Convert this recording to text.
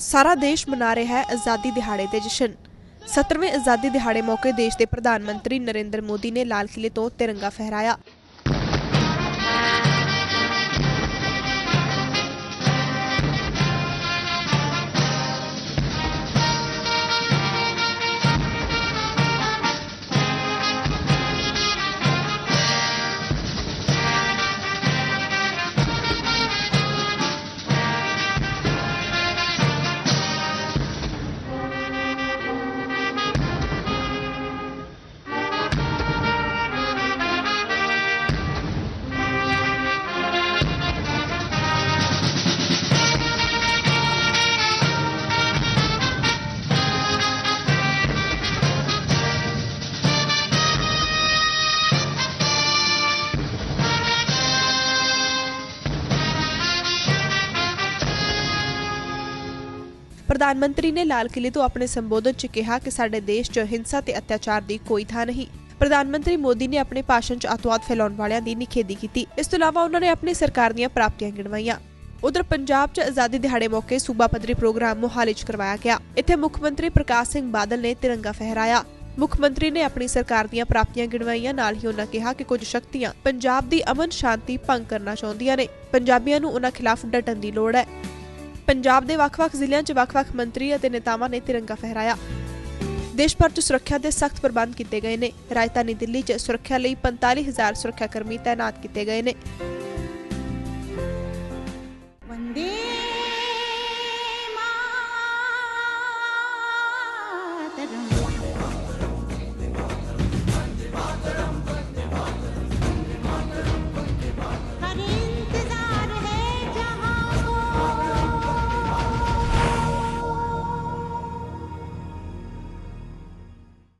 ਸਾਰਾ ਦੇਸ਼ ਮਨਾ ਰਿਹਾ ਹੈ ਆਜ਼ਾਦੀ ਦਿਹਾੜੇ ਦੇ ਜਸ਼ਨ 17ਵੇਂ ਆਜ਼ਾਦੀ ਦਿਹਾੜੇ ਮੌਕੇ ਦੇਸ਼ ਦੇ ਪ੍ਰਧਾਨ ਮੰਤਰੀ ਨਰਿੰਦਰ ਮੋਦੀ ਨੇ ਲਾਲ ਕਿਲੇ ਤੋਂ ਤਿਰੰਗਾ ਫਹਿਰਾਇਆ ਪ੍ਰਧਾਨ ਮੰਤਰੀ ਨੇ ਲਾਲ ਕਿਲੇ ਤੋਂ ਆਪਣੇ ਸੰਬੋਧਨ 'ਚ ਕਿਹਾ ਕਿ ਸਾਡੇ ਦੇਸ਼ 'ਚ ਹਿੰਸਾ ਤੇ ਅਤਿਆਚਾਰ ਦੀ ਕੋਈ ਥਾਂ ਨਹੀਂ। ਪ੍ਰਧਾਨ ਮੰਤਰੀ ਮੋਦੀ ਨੇ ਆਪਣੇ ਭਾਸ਼ਣ 'ਚ ਅਤਵਾਦ ਫੈਲਾਉਣ ਵਾਲਿਆਂ ਦੀ ਨਿਖੇਧੀ ਕੀਤੀ। ਇਸ ਤੋਂ ਇਲਾਵਾ ਉਹਨਾਂ ਨੇ ਆਪਣੀ ਸਰਕਾਰ ਦੀਆਂ ਪ੍ਰਾਪਤੀਆਂ ਗਿਣਵਾਈਆਂ। ਉਧਰ ਪੰਜਾਬ 'ਚ ਆਜ਼ਾਦੀ ਦਿਹਾੜੇ ਮੌਕੇ ਸੂਬਾ ਪੱਧਰੀ ਪ੍ਰੋਗਰਾਮ ਮੋਹਾਲੀ 'ਚ ਕਰਵਾਇਆ ਗਿਆ। ਇੱਥੇ ਮੁੱਖ ਮੰਤਰੀ ਪ੍ਰਕਾਸ਼ ਸਿੰਘ ਬਾਦਲ ਨੇ ਤਿਰੰਗਾ ਫਹਿਰਾਇਆ। ਮੁੱਖ ਮੰਤਰੀ ਨੇ ਆਪਣੀ ਸਰਕਾਰ ਦੀਆਂ ਪ੍ਰਾਪਤੀਆਂ ਗਿਣਵਾਈਆਂ। ਨਾਲ ਹੀ ਉਹਨਾਂ ਕਿਹਾ ਕਿ ਕੁਝ ਸ਼ਕਤੀਆਂ ਪੰਜਾਬ ਦੀ ਅਮਨ ਸ਼ਾਂਤੀ ਭੰਗ ਕਰਨਾ ਚਾਹੁੰਦੀਆਂ ਨੇ। ਪੰਜਾਬੀਆਂ ਨੂੰ ਉਹਨਾਂ ਖਿਲਾਫ ਡਟਣ ਦੀ ਲੋੜ ਹੈ। ਪੰਜਾਬ ਦੇ ਵੱਖ-ਵੱਖ ਜ਼ਿਲ੍ਹਿਆਂ 'ਚ ਵੱਖ-ਵੱਖ ਮੰਤਰੀ ਅਤੇ ਨੇਤਾਵਾਂ ਨੇ ਤਿਰੰਗਾ ਫਹਿਰਾਇਆ। ਦੇਸ਼ ਭਰ 'ਚ ਸੁਰੱਖਿਆ ਦੇ ਸਖਤ ਪ੍ਰਬੰਧ ਕੀਤੇ ਗਏ ਨੇ। ਰਾਜਧਾਨੀ ਦਿੱਲੀ 'ਚ ਸੁਰੱਖਿਆ ਲਈ 45000 ਸੁਰੱਖਿਆ ਕਰਮੀ ਤਾਇਨਾਤ ਕੀਤੇ ਗਏ ਨੇ। ਵੰਦੇ ਮਾਤਰਮ।